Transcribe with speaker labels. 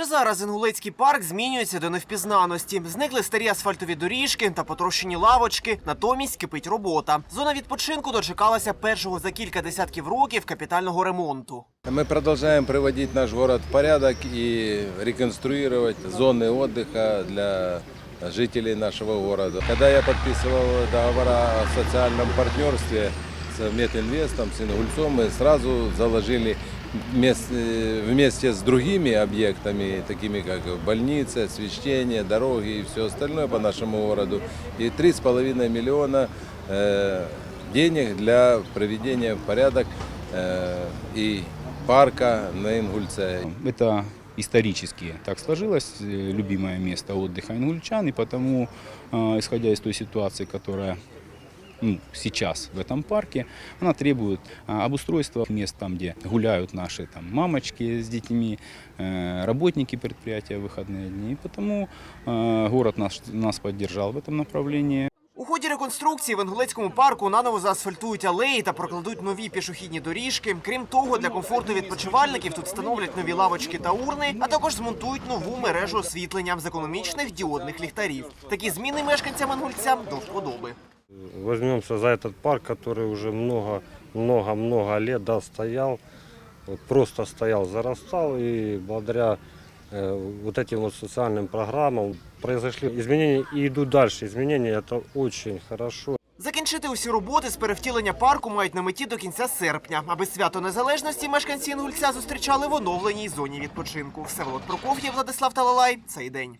Speaker 1: Вже зараз Інгулецький парк змінюється до невпізнаності. Зникли старі асфальтові доріжки та потрощені лавочки. Натомість кипить робота. Зона відпочинку дочекалася першого за кілька десятків років капітального ремонту.
Speaker 2: Мы продолжаем приводить наш город в порядок и реконструировать зоны отдыха для жителей нашего города. Когда я подписывал договора о социальном партнерстве с Метинвестом, с Ингульцом, мы сразу заложили вместе, вместе с другими объектами, такими как больницы, освещение, дороги и все остальное по нашему городу, и 3,5 миллиона э, денег для приведения в порядок э, и парка на Ингульце.
Speaker 3: Это исторически так сложилось, э, любимое место отдыха ингульчан, и потому, э, исходя из той ситуации, которая ну, сейчас в этом парке, она требует а, обустройства мест там, где гуляют наши там, мамочки с детьми, э, работники предприятия в выходные дни. И потому э, город нас, нас поддержал в этом направлении.
Speaker 1: У ході реконструкції в Інгулецькому парку наново заасфальтують алеї та прокладуть нові пішохідні доріжки. Крім того, для комфорту відпочивальників тут встановлять нові лавочки та урни, а також змонтують нову мережу освітлення з економічних діодних ліхтарів. Такі зміни мешканцям Інгульця до вподоби.
Speaker 4: Возьмемся за этот парк, который уже много-много-много лет да, стоял, вот просто стоял, зарастал, и благодаря э, вот этим вот социальным программам произошли изменения и идут дальше. Изменения это очень хорошо.
Speaker 1: Закінчити усі роботи з перевтілення парку мають на меті до кінця серпня, аби свято незалежності мешканці Інгульця зустрічали в оновленій зоні відпочинку. Всеволод Прокоф'єв, Владислав Талалай. Цей день.